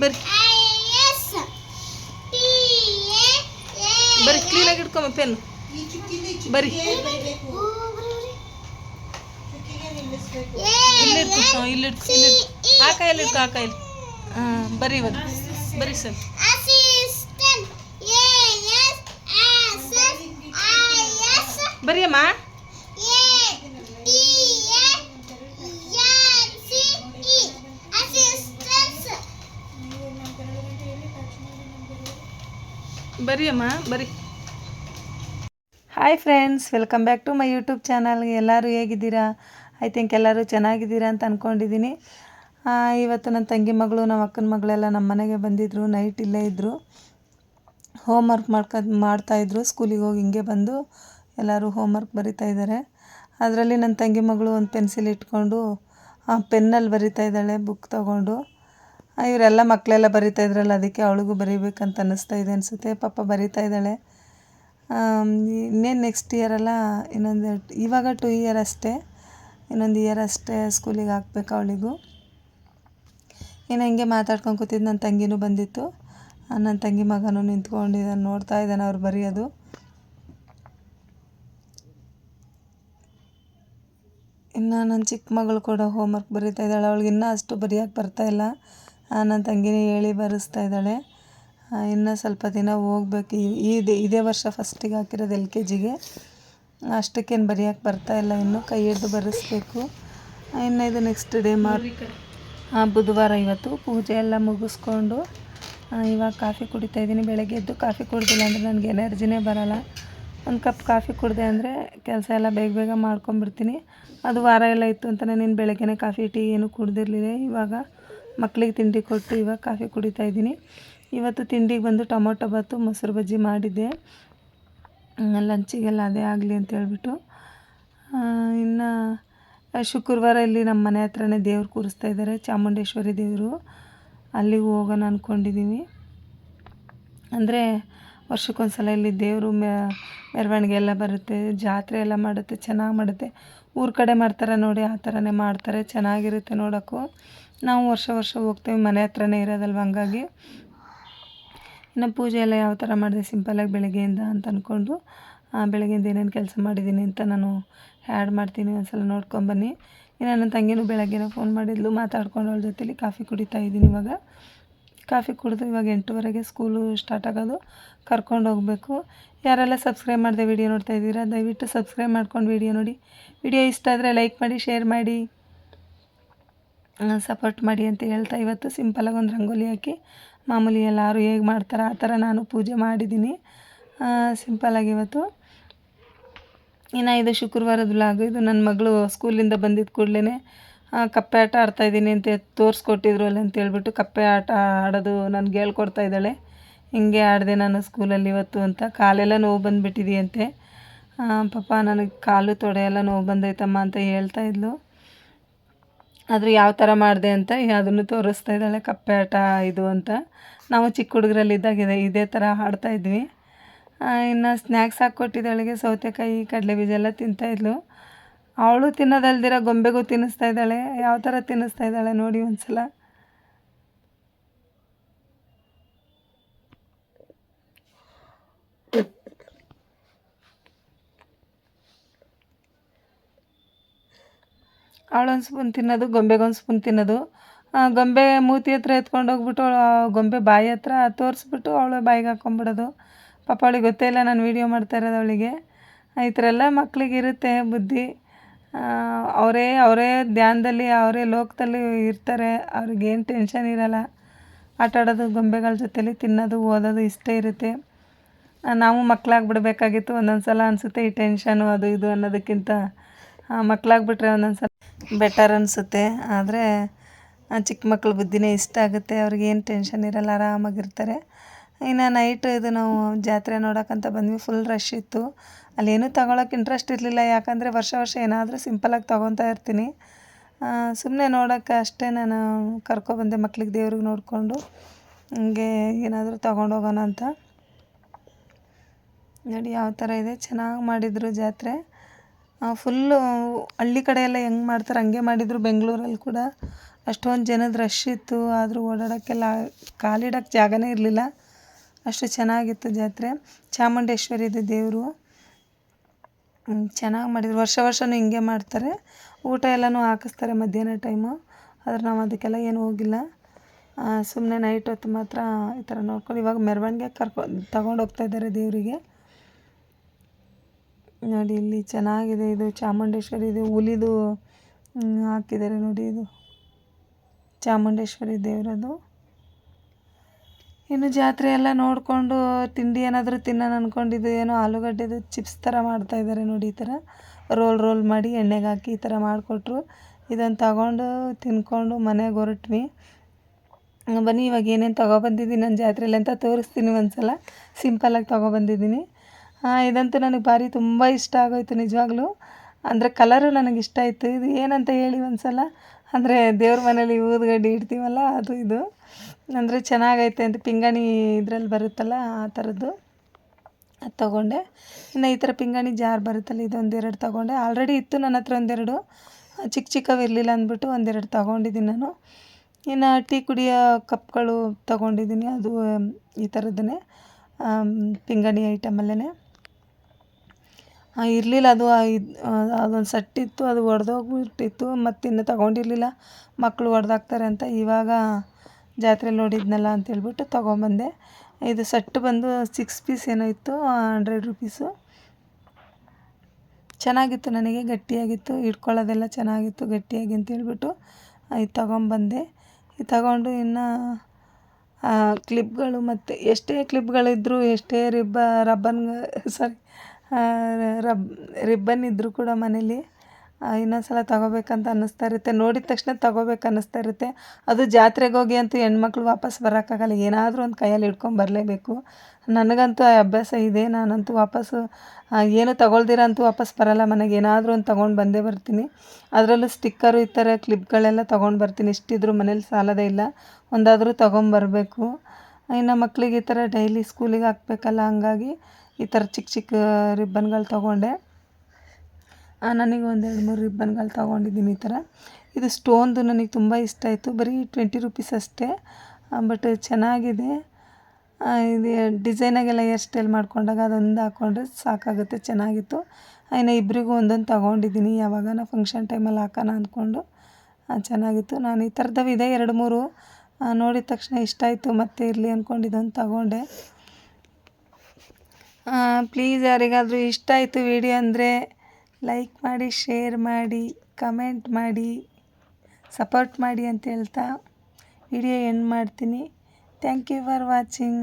ಬರ್ರಿ ಬರ್ರಿ ಕ್ಲೀನಾಗಿ ಇಟ್ಕೊಂಬ ಪೆನ್ ಈ ಚುಕ್ಕಿಲಿ ಬರ್ರಿ ಬರೀಬೇಕು ಚುಕ್ಕಿಗೆ ನಿಲ್ಲಿಸ್ಬೇಕು ಇಲ್ಲಿ ಇಟ್ಕೊ ಹಾಂ ಇಲ್ಲಿ ಇಟ್ಕೊ ಇಲ್ಲಿ ಇಟ್ಕೊ ಆ ಕೈಯಲ್ಲಿ ಇಟ್ಕೊ ಆ ಕೈಯಲ್ಲಿ ಹಾಂ ಬರ್ರಿ ಇವಾಗ ಬರ್ರಿ ಸರ್ ಬರ್ರಿ ಅಮ್ಮ ಬರ್ರಿ ಅಮ್ಮ ಬರಿ. Hi friends welcome back to my YouTube channel ಎಲ್ಲರೂ ಹೇಗಿದ್ದೀರಾ? ಐ ಥಿಂಕ್ ಎಲ್ಲರೂ ಚೆನ್ನಾಗಿದ್ದೀರಾ ಅಂತ ಅಂದ್ಕೊಂಡಿದ್ದೀನಿ ಇವತ್ತು ನನ್ನ ತಂಗಿ ಮಗಳು, ನಮ್ಮ ಅಕ್ಕನ ಮಗಳೆಲ್ಲ ನಮ್ಮ ಮನೆಗೆ ಬಂದಿದ್ದರು ನೈಟ್ ಇಲ್ಲೇ ಇದ್ದರು ಹೋಮ್ ವರ್ಕ್ ಮಾಡ್ಕೊ ಮಾಡ್ತಾಯಿದ್ರು ಸ್ಕೂಲಿಗೆ ಹೋಗಿ ಹಿಂಗೆ ಬಂದು ಎಲ್ಲರೂ ಹೋಮ್ ವರ್ಕ್ ಬರಿತಾ ಇದ್ದಾರೆ. ಅದರಲ್ಲಿ ನನ್ನ ತಂಗಿ ಮಗಳು ಒಂದು ಪೆನ್ಸಿಲ್ ಇಟ್ಕೊಂಡು ಪೆನ್ನಲ್ಲಿ ಬರಿತಾ ಇದ್ದಾಳೆ ಬುಕ್ ತೊಗೊಂಡು. ಇವರೆಲ್ಲ ಮಕ್ಕಳೆಲ್ಲ ಬರಿತಾ ಇದ್ರಲ್ಲ, ಅದಕ್ಕೆ ಅವಳಿಗೂ ಬರೀಬೇಕಂತ ಅನ್ನಿಸ್ತಾ ಇದೆ ಅನಿಸುತ್ತೆ. ಪಾಪ ಬರಿತಾ ಇದ್ದಾಳೆ. ಇನ್ನೇನು ನೆಕ್ಸ್ಟ್ ಇಯರೆಲ್ಲ ಇನ್ನೊಂದು ಇವಾಗ ಟು ಇಯರ್ ಅಷ್ಟೇ. ಇನ್ನೊಂದು ಇಯರ್ ಅಷ್ಟೇ ಸ್ಕೂಲಿಗೆ ಹಾಕ್ಬೇಕು ಅವಳಿಗೂ. ಏನು ಹಿಂಗೆ ಮಾತಾಡ್ಕೊಂಡು ಕೂತಿದ್ದು ನನ್ನ ತಂಗಿನೂ ಬಂದಿತ್ತು. ನನ್ನ ತಂಗಿ ಮಗನೂ ನಿಂತ್ಕೊಂಡಿದ್ದಾನೆ ನೋಡ್ತಾ ಇದ್ದಾನೆ, ಅವ್ರು ಬರೆಯೋದು. ಇನ್ನು ನನ್ನ ಚಿಕ್ಕ ಮಗಳು ಕೂಡ ಹೋಮ್ವರ್ಕ್ ಬರೀತಾ ಇದ್ದಾಳೆ. ಅವಳಿಗೆ ಇನ್ನೂ ಅಷ್ಟು ಬರೆಯೋಕ್ಕೆ ಬರ್ತಾಯಿಲ್ಲ ನನ್ನ ತಂಗಿನೇ ಹೇಳಿ ಬರೆಸ್ತಾ ಇದ್ದಾಳೆ. ಇನ್ನು ಸ್ವಲ್ಪ ದಿನ ಹೋಗ್ಬೇಕು. ಈ ಇದೇ ವರ್ಷ ಫಸ್ಟಿಗೆ ಹಾಕಿರೋದು ಎಲ್ ಕೆ ಜಿಗೆ. ಅಷ್ಟಕ್ಕೇನು ಬರೆಯೋಕ್ಕೆ ಬರ್ತಾಯಿಲ್ಲ ಇನ್ನು ಕೈ ಹಿಡ್ದು ಬರೆಸ್ಬೇಕು. ಇನ್ನು ಇದು ನೆಕ್ಸ್ಟ್ ಡೇ ಮಾಡಿ ಬುಧವಾರ ಇವತ್ತು ಪೂಜೆ ಎಲ್ಲ ಮುಗಿಸ್ಕೊಂಡು ಇವಾಗ ಕಾಫಿ ಕುಡಿತಾ ಇದ್ದೀನಿ. ಬೆಳಗ್ಗೆ ಎದ್ದು ಕಾಫಿ ಕುಡ್ದಿಲ್ಲ ಅಂದರೆ ನನಗೆ ಎನರ್ಜಿನೇ ಬರಲ್ಲ. ಒಂದು ಕಪ್ ಕಾಫಿ ಕುಡಿದೆ ಅಂದರೆ ಕೆಲಸ ಎಲ್ಲ ಬೇಗ ಬೇಗ ಮಾಡ್ಕೊಂಬಿಡ್ತೀನಿ ಅದು ವಾರ ಎಲ್ಲ ಇತ್ತು ಅಂತ ನಾನು ಬೆಳಗ್ಗೆನೇ ಕಾಫಿ, ಟೀ ಏನು ಕುಡ್ದಿರಲಿಲ್ಲ ಇವಾಗ. ಮಕ್ಕಳಿಗೆ ತಿಂಡಿ ಕೊಟ್ಟು ಇವಾಗ ಕಾಫಿ ಕುಡಿತಾ ಇದ್ದೀನಿ. ಇವತ್ತು ತಿಂಡಿಗೆ ಬಂದು ಟೊಮೊಟೊ ಬಾತು, ಮೊಸರು ಬಜ್ಜಿ ಮಾಡಿದ್ದೆ. ಲಂಚಿಗೆಲ್ಲ ಅದೇ ಆಗಲಿ ಅಂತ ಹೇಳ್ಬಿಟ್ಟು. ಇನ್ನು ಶುಕ್ರವಾರ ಇಲ್ಲಿ ನಮ್ಮ ಮನೆ ಹತ್ರನೇ ದೇವ್ರು ಕೂರಿಸ್ತಾ ಇದ್ದಾರೆ, ಚಾಮುಂಡೇಶ್ವರಿ ದೇವರು. ಅಲ್ಲಿಗೆ ಹೋಗೋಣ ಅಂದ್ಕೊಂಡಿದ್ದೀವಿ ಅಂದರೆ ವರ್ಷಕ್ಕೊಂದ್ಸಲ ಇಲ್ಲಿ ದೇವರು ಮೆರವಣಿಗೆ ಎಲ್ಲ ಬರುತ್ತೆ, ಜಾತ್ರೆ ಎಲ್ಲ ಮಾಡುತ್ತೆ, ಚೆನ್ನಾಗಿ ಮಾಡುತ್ತೆ. ಊರ ಕಡೆ ಮಾಡ್ತಾರೆ ನೋಡಿ, ಆ ಥರನೇ ಮಾಡ್ತಾರೆ, ಚೆನ್ನಾಗಿರುತ್ತೆ ನೋಡೋಕ್ಕೂ. ನಾವು ವರ್ಷ ವರ್ಷ ಹೋಗ್ತೇವೆ, ಮನೆ ಹತ್ರನೇ ಇರೋದಲ್ವ ಹಂಗಾಗಿ. ಇನ್ನು ಪೂಜೆ ಎಲ್ಲ ಯಾವ ಥರ ಮಾಡಿದೆ? ಸಿಂಪಲಾಗಿ ಬೆಳಗ್ಗೆಯಿಂದ ಅಂತ ಅಂದ್ಕೊಂಡು ಬೆಳಗ್ಗೆಯಿಂದ ಏನೇನು ಕೆಲಸ ಮಾಡಿದ್ದೀನಿ ಅಂತ ನಾನು ಆ್ಯಡ್ ಮಾಡ್ತೀನಿ, ಒಂದ್ಸಲ ನೋಡ್ಕೊಂಬನ್ನಿ ಇನ್ನು ನನ್ನ ತಂಗಿನೂ ಬೆಳಗ್ಗೆನ ಫೋನ್ ಮಾಡಿದ್ಲು, ಮಾತಾಡ್ಕೊಂಡು ಅವಳ ಜೊತೇಲಿ ಕಾಫಿ ಕುಡಿತಾ ಇದ್ದೀನಿ ಇವಾಗ. ಕಾಫಿ ಕುಡಿದು ಇವಾಗ ಎಂಟೂವರೆಗೆ ಸ್ಕೂಲು ಸ್ಟಾರ್ಟ್ ಆಗೋದು, ಕರ್ಕೊಂಡು ಹೋಗಬೇಕು. ಯಾರೆಲ್ಲ ಸಬ್ಸ್ಕ್ರೈಬ್ ಮಾಡಿದೆ ವಿಡಿಯೋ ನೋಡ್ತಾ ಇದ್ದೀರಾ, ದಯವಿಟ್ಟು ಸಬ್ಸ್ಕ್ರೈಬ್ ಮಾಡ್ಕೊಂಡು ವಿಡಿಯೋ ನೋಡಿ. ವಿಡಿಯೋ ಇಷ್ಟ ಆದರೆ ಲೈಕ್ ಮಾಡಿ ಶೇರ್ ಮಾಡಿ. ಸಪೋರ್ಟ್ ಮಾಡಿ ಅಂತ ಹೇಳ್ತಾ ಇವತ್ತು ಸಿಂಪಲಾಗಿ ಒಂದು ರಂಗೋಲಿ ಹಾಕಿ, ಮಾಮೂಲಿ ಎಲ್ಲರೂ ಹೇಗೆ ಮಾಡ್ತಾರೆ ಆ ಥರ ನಾನು ಪೂಜೆ ಮಾಡಿದ್ದೀನಿ. ಸಿಂಪಲಾಗಿ ಇವತ್ತು. ಇನ್ನು ಇದು ಶುಕ್ರವಾರದ ವ್ಲಾಗ್ ಇದು ನನ್ನ ಮಗಳು ಸ್ಕೂಲಿಂದ ಬಂದಿದ್ದ ಕೂಡಲೇ ಕಪ್ಪೆ ಆಟ ಆಡ್ತಾಯಿದ್ದೀನಿ ಅಂತ ತೋರಿಸ್ಕೊಟ್ಟಿದ್ರು ಅಲ್ಲಿ ಅಂತ ಹೇಳ್ಬಿಟ್ಟು ಕಪ್ಪೆ ಆಟ ಆಡೋದು ನನಗೆ ಹೇಳ್ಕೊಡ್ತಾ ಇದ್ದಾಳೆ. ಹಿಂಗೆ ಆಡಿದೆ ನಾನು ಸ್ಕೂಲಲ್ಲಿ ಇವತ್ತು ಅಂತ. ಕಾಲೆಲ್ಲ ನೋವು ಬಂದುಬಿಟ್ಟಿದೆಯಂತೆ. ಪಾಪ ನನಗೆ ಕಾಲು ತೊಡೆ ಎಲ್ಲ ನೋವು ಬಂದೈತಮ್ಮ ಅಂತ ಹೇಳ್ತಾ ಇದ್ಲು. ಆದರೂ ಯಾವ ಥರ ಮಾಡಿದೆ ಅಂತ ಅದನ್ನು ತೋರಿಸ್ತಾ ಇದ್ದಾಳೆ, ಕಪ್ಪೆ ಆಟ ಇದು ಅಂತ. ನಾವು ಚಿಕ್ಕ ಹುಡುಗರಲ್ಲಿದ್ದಾಗ ಇದೆ, ಇದೇ ಥರ ಆಡ್ತಾ ಇದ್ವಿ. ಇನ್ನು ಸ್ನ್ಯಾಕ್ಸ್ ಹಾಕ್ಕೊಟ್ಟಿದ್ದಾಳಿಗೆ ಸೌತೆಕಾಯಿ, ಕಡಲೆ ಬೀಜ ಎಲ್ಲ ತಿಂತಾಯಿದ್ಲು ಅವಳು ತಿನ್ನೋದಲ್ದಿರ ಗೊಂಬೆಗೂ ತಿನ್ನಿಸ್ತಾ ಇದ್ದಾಳೆ, ಯಾವ ಥರ ತಿನ್ನಿಸ್ತಾ ಇದ್ದಾಳೆ ನೋಡಿ ಒಂದ್ಸಲ. ಅವಳೊಂದು ಸ್ಪೂನ್ ತಿನ್ನೋದು ಗೊಂಬೆಗೊಂದು ಸ್ಪೂನ್ ತಿನ್ನೋದು. ಗೊಂಬೆ ಮೂತಿ ಹತ್ರ ಎತ್ಕೊಂಡು ಹೋಗ್ಬಿಟ್ಟು ಗೊಂಬೆ ಬಾಯಿ ಹತ್ರ ತೋರಿಸ್ಬಿಟ್ಟು ಅವಳು ಬಾಯಿಗೆ ಹಾಕ್ಕೊಂಬಿಡೋದು ಪಾಪ ಅವಳಿಗೆ ಗೊತ್ತೇ ಇಲ್ಲ ನಾನು ವೀಡಿಯೋ ಮಾಡ್ತಾ ಇರೋದು ಅವಳಿಗೆ. ಈ ಥರ ಎಲ್ಲ ಮಕ್ಕಳಿಗಿರುತ್ತೆ ಬುದ್ಧಿ. ಅವರೇ ಅವರೇ ಧ್ಯಾನದಲ್ಲಿ, ಅವರೇ ಲೋಕದಲ್ಲಿ ಇರ್ತಾರೆ. ಅವ್ರಿಗೇನು ಟೆನ್ಷನ್ ಇರಲ್ಲ. ಆಟ ಆಡೋದು, ಗೊಂಬೆಗಳ ಜೊತೇಲಿ ತಿನ್ನೋದು, ಓದೋದು ಇಷ್ಟೇ ಇರುತ್ತೆ. ನಾವು ಮಕ್ಕಳಾಗ್ಬಿಡ್ಬೇಕಾಗಿತ್ತು ಒಂದೊಂದು ಸಲ ಅನಿಸುತ್ತೆ ಈ ಟೆನ್ಷನು ಅದು ಇದು ಅನ್ನೋದಕ್ಕಿಂತ. ಮಕ್ಕಳಾಗ್ಬಿಟ್ರೆ ಒಂದೊಂದು ಸಲ ಬೆಟರ್ ಅನಿಸುತ್ತೆ. ಆದರೆ ಚಿಕ್ಕ ಮಕ್ಳ ಬುದ್ಧಿನೇ ಇಷ್ಟ ಆಗುತ್ತೆ. ಅವ್ರಿಗೆ ಏನು ಟೆನ್ಷನ್ ಇರಲ್ಲ, ಆರಾಮಾಗಿರ್ತಾರೆ. ಇನ್ನು ನೈಟ್ ಇದು ನಾವು ಜಾತ್ರೆ ನೋಡೋಕ್ಕಂತ ಬಂದ್ವಿ ಫುಲ್ ರಶ್ ಇತ್ತು. ಅಲ್ಲೇನೂ ತಗೊಳಕ್ಕೆ ಇಂಟ್ರೆಸ್ಟ್ ಇರಲಿಲ್ಲ. ಯಾಕಂದರೆ ವರ್ಷ ವರ್ಷ ಏನಾದರೂ ಸಿಂಪಲಾಗಿ ತೊಗೊತಾ ಇರ್ತೀನಿ. ಸುಮ್ಮನೆ ನೋಡೋಕ್ಕೆ ಅಷ್ಟೇ ನಾನು ಕರ್ಕೊಬಂದೆ ಮಕ್ಳಿಗೆ ದೇವ್ರಿಗೆ ನೋಡಿಕೊಂಡು. ಹಂಗೆ ಏನಾದರೂ ತೊಗೊಂಡೋಗೋಣ ಅಂತ. ನೋಡಿ, ಯಾವ ಥರ ಇದೆ. ಚೆನ್ನಾಗಿ ಮಾಡಿದರು ಜಾತ್ರೆ. ಫುಲ್ಲು ಹಳ್ಳಿ ಕಡೆ ಎಲ್ಲ ಹೆಂಗೆ ಮಾಡ್ತಾರೆ ಹಂಗೆ ಮಾಡಿದರು ಬೆಂಗಳೂರಲ್ಲಿ ಕೂಡ. ಅಷ್ಟೊಂದು ಜನದ ರಶ್ ಇತ್ತು, ಆದರೂ ಓಡಾಡೋಕ್ಕೆಲ್ಲ ಕಾಲಿಡೋಕ್ಕೆ ಜಾಗನೇ ಇರಲಿಲ್ಲ. ಅಷ್ಟು ಚೆನ್ನಾಗಿತ್ತು ಜಾತ್ರೆ. ಚಾಮುಂಡೇಶ್ವರಿದು ದೇವರು. ಚೆನ್ನಾಗಿ ಮಾಡಿದ್ರು. ವರ್ಷ ವರ್ಷವೂ ಹಿಂಗೆ ಮಾಡ್ತಾರೆ. ಊಟ ಎಲ್ಲನೂ ಹಾಕಿಸ್ತಾರೆ ಮಧ್ಯಾಹ್ನ ಟೈಮು ಆದರೆ ನಾವು ಅದಕ್ಕೆಲ್ಲ ಏನು ಹೋಗಿಲ್ಲ. ಸುಮ್ಮನೆ ನೈಟ್ ಹೊತ್ತು ಮಾತ್ರ ಈ ಥರ ನೋಡ್ಕೊಂಡು ಇವಾಗ ಮೆರವಣಿಗೆ ಕರ್ಕೊ, ತಗೊಂಡು ಹೋಗ್ತಾ ಇದ್ದಾರೆ ದೇವರಿಗೆ. ನೋಡಿ ಇಲ್ಲಿ ಚೆನ್ನಾಗಿದೆ ಇದು ಚಾಮುಂಡೇಶ್ವರಿ, ಇದು ಹುಲಿದು ಹಾಕಿದ್ದಾರೆ ನೋಡಿ ಇದು. ಚಾಮುಂಡೇಶ್ವರಿ ದೇವರದು. ಇನ್ನು ಜಾತ್ರೆ ಎಲ್ಲ ನೋಡಿಕೊಂಡು ತಿಂಡಿ ಏನಾದರೂ ತಿನ್ನೋಣ ಅಂದ್ಕೊಂಡಿದ್ದು ಏನೋ ಆಲೂಗಡ್ಡೆದು ಚಿಪ್ಸ್ ಥರ ಮಾಡ್ತಾ ಇದ್ದಾರೆ ನೋಡಿ ಈ ಥರ ರೋಲ್ ರೋಲ್ ಮಾಡಿ ಎಣ್ಣೆಗೆ ಹಾಕಿ ಈ ಥರ ಮಾಡಿಕೊಟ್ರು. ಇದನ್ನು ತಗೊಂಡು ತಿನ್ಕೊಂಡು ಮನೆಗೆ ಹೊರಟ್ವಿ. ಬನ್ನಿ ಇವಾಗ ಏನೇನು ತೊಗೊಬಂದಿದ್ದೀನಿ ನನ್ನ ಜಾತ್ರೆಯಲ್ಲಿ ಅಂತ ತೋರಿಸ್ತೀನಿ ಒಂದು ಸಲ ಸಿಂಪಲ್ಲಾಗಿ ತೊಗೊಬಂದಿದ್ದೀನಿ ಇದಂತೂ ನನಗೆ ಭಾರಿ ತುಂಬ ಇಷ್ಟ ಆಗೋಯ್ತು ನಿಜವಾಗ್ಲೂ. ಅಂದರೆ ಕಲರು ನನಗೆ ಇಷ್ಟ ಆಯಿತು. ಇದು ಏನಂತ ಹೇಳಿ ಒಂದು ಸಲ ಅಂದರೆ ದೇವ್ರ ಮನೇಲಿ ಊದುಗಡ್ಡಿ ಇಡ್ತೀವಲ್ಲ, ಅದು ಇದು. ಅಂದರೆ ಚೆನ್ನಾಗೈತೆ ಅಂತ ಪಿಂಗಾಣಿ ಇದರಲ್ಲಿ ಬರುತ್ತಲ್ಲ, ಆ ಥರದ್ದು ಅದು ತೊಗೊಂಡೆ. ಇನ್ನು ಈ ಥರ ಪಿಂಗಾಣಿ ಜಾರ್ ಬರುತ್ತಲ್ಲ ಇದೊಂದೆರಡು ತೊಗೊಂಡೆ. ಆಲ್ರೆಡಿ ಇತ್ತು ನನ್ನ ಹತ್ರ ಒಂದೆರಡು. ಚಿಕ್ಕ ಚಿಕ್ಕವು ಇರಲಿಲ್ಲ ಅಂದ್ಬಿಟ್ಟು ಒಂದೆರಡು ತೊಗೊಂಡಿದ್ದೀನಿ ನಾನು. ಇನ್ನು ಟೀ ಕುಡಿಯೋ ಕಪ್ಗಳು ತೊಗೊಂಡಿದ್ದೀನಿ ಅದು ಈ ಥರದ್ದನ್ನೇ ಪಿಂಗಾಣಿ ಐಟಮಲ್ಲೇ ಇರಲಿಲ್ಲ ಅದು ಅದೊಂದು ಸೆಟ್ ಇತ್ತು ಅದು ಒಡೆದೋಗ್ಬಿಟ್ಟಿತ್ತು, ಮತ್ತು ಇನ್ನು ತಗೊಂಡಿರಲಿಲ್ಲ. ಮಕ್ಕಳು ಒಡೆದಾಕ್ತಾರೆ ಅಂತ ಇವಾಗ ಜಾತ್ರೆಲಿ ನೋಡಿದ್ನಲ್ಲ ಅಂತೇಳ್ಬಿಟ್ಟು ತೊಗೊಂಬಂದೆ. ಇದು ಸೆಟ್ ಬಂದು ಸಿಕ್ಸ್ ಪೀಸ್ ಏನೋ ಇತ್ತು ಹಂಡ್ರೆಡ್ ರುಪೀಸು ಚೆನ್ನಾಗಿತ್ತು ನನಗೆ, ಗಟ್ಟಿಯಾಗಿತ್ತು ಇಟ್ಕೊಳ್ಳೋದೆಲ್ಲ ಚೆನ್ನಾಗಿತ್ತು, ಗಟ್ಟಿಯಾಗಿ ಅಂತೇಳ್ಬಿಟ್ಟು ಇದು ತಗೊಂಬಂದೆ. ಇದು ತಗೊಂಡು ಇನ್ನು ಕ್ಲಿಪ್ಗಳು ಮತ್ತು ಎಷ್ಟೇ ಕ್ಲಿಪ್ಗಳಿದ್ದರೂ ಎಷ್ಟೇ ರಿಬ್ಬ ರಬ್ಬನ್ ಸಾರಿ ರಬ್, ರಿಬ್ಬನ್ ಇದ್ದರೂ ಕೂಡ ಮನೇಲಿ ಇನ್ನೊಂದು ಸಲ ತಗೋಬೇಕಂತ ಅನ್ನಿಸ್ತಾ ಇರುತ್ತೆ. ನೋಡಿದ ತಕ್ಷಣ ತಗೋಬೇಕು ಅನ್ನಿಸ್ತಾ ಇರುತ್ತೆ. ಅದು ಜಾತ್ರೆಗೆ ಹೋಗಿ ಅಂತೂ ಹೆಣ್ಮಕ್ಳು ವಾಪಸ್ ಬರೋಕ್ಕಾಗಲ್ಲ. ಏನಾದರೂ ಒಂದು ಕೈಯಲ್ಲಿ ಹಿಡ್ಕೊಂಡು ಬರಲೇಬೇಕು. ನನಗಂತೂ ಆ ಅಭ್ಯಾಸ ಇದೆ. ನಾನಂತೂ ವಾಪಸ್ಸು ಏನು ಅಂತೂ ವಾಪಸ್ ಬರಲ್ಲ ಮನೆಗೆ. ಏನಾದರೂ ಒಂದು ತೊಗೊಂಡು ಬಂದೇ ಬರ್ತೀನಿ. ಅದರಲ್ಲೂ ಸ್ಟಿಕ್ಕರು ಈ ಥರ ಕ್ಲಿಪ್ಗಳೆಲ್ಲ ತೊಗೊಂಡು ಬರ್ತೀನಿ. ಎಷ್ಟಿದ್ರೂ ಮನೇಲಿ ಸಾಲದೇ ಇಲ್ಲ. ಒಂದಾದರೂ ತೊಗೊಂಬರಬೇಕು ಇನ್ನು ಮಕ್ಕಳಿಗೆ ಈ ಥರ ಡೈಲಿ ಸ್ಕೂಲಿಗೆ ಹಾಕ್ಬೇಕಲ್ಲ, ಹಂಗಾಗಿ ಈ ಥರ ಚಿಕ್ಕ ಚಿಕ್ಕ ರಿಬ್ಬನ್ಗಳು ತೊಗೊಂಡೆ. ನನಗೆ ಎರಡು ಮೂರು ರಿಬ್ಬನ್ಗಳು ತೊಗೊಂಡಿದ್ದೀನಿ ಈ ಥರ. ಇದು ಸ್ಟೋನ್ದು ನನಗೆ ತುಂಬ ಇಷ್ಟ ಆಯಿತು. ಬರೀ ಟ್ವೆಂಟಿ ರುಪೀಸ್ ಅಷ್ಟೇ. ಬಟ್ ಚೆನ್ನಾಗಿದೆ. ಇದು ಡಿಸೈನಾಗೆಲ್ಲ ಹೇರ್ ಸ್ಟೈಲ್ ಮಾಡ್ಕೊಂಡಾಗ ಅದೊಂದು ಹಾಕ್ಕೊಂಡ್ರೆ ಸಾಕಾಗುತ್ತೆ, ಚೆನ್ನಾಗಿತ್ತು. ಇನ್ನು ಇಬ್ಬರಿಗೂ ಒಂದೊಂದು ತೊಗೊಂಡಿದ್ದೀನಿ. ಯಾವಾಗ ಫಂಕ್ಷನ್ ಟೈಮಲ್ಲಿ ಹಾಕೋಣ ಅಂದ್ಕೊಂಡು ಚೆನ್ನಾಗಿತ್ತು. ನಾನು ಈ ಥರದವು ಇದೆ ಎರಡು ಮೂರು. ನೋಡಿದ ತಕ್ಷಣ ಇಷ್ಟ ಆಯಿತು, ಮತ್ತೆ ಇರಲಿ ಅಂದ್ಕೊಂಡು ಇದೊಂದು ತಗೊಂಡೆ. ಪ್ಲೀಸ್ ಯಾರಿಗಾದರೂ ಇಷ್ಟ ಆಯಿತು ವಿಡಿಯೋ ಅಂದರೆ ಲೈಕ್ ಮಾಡಿ ಶೇರ್ ಮಾಡಿ ಕಮೆಂಟ್ ಮಾಡಿ ಸಪೋರ್ಟ್ ಮಾಡಿ ಅಂತ ಹೇಳ್ತಾ ವಿಡಿಯೋ ಎಂಡ್ ಮಾಡ್ತೀನಿ. Thank you for watching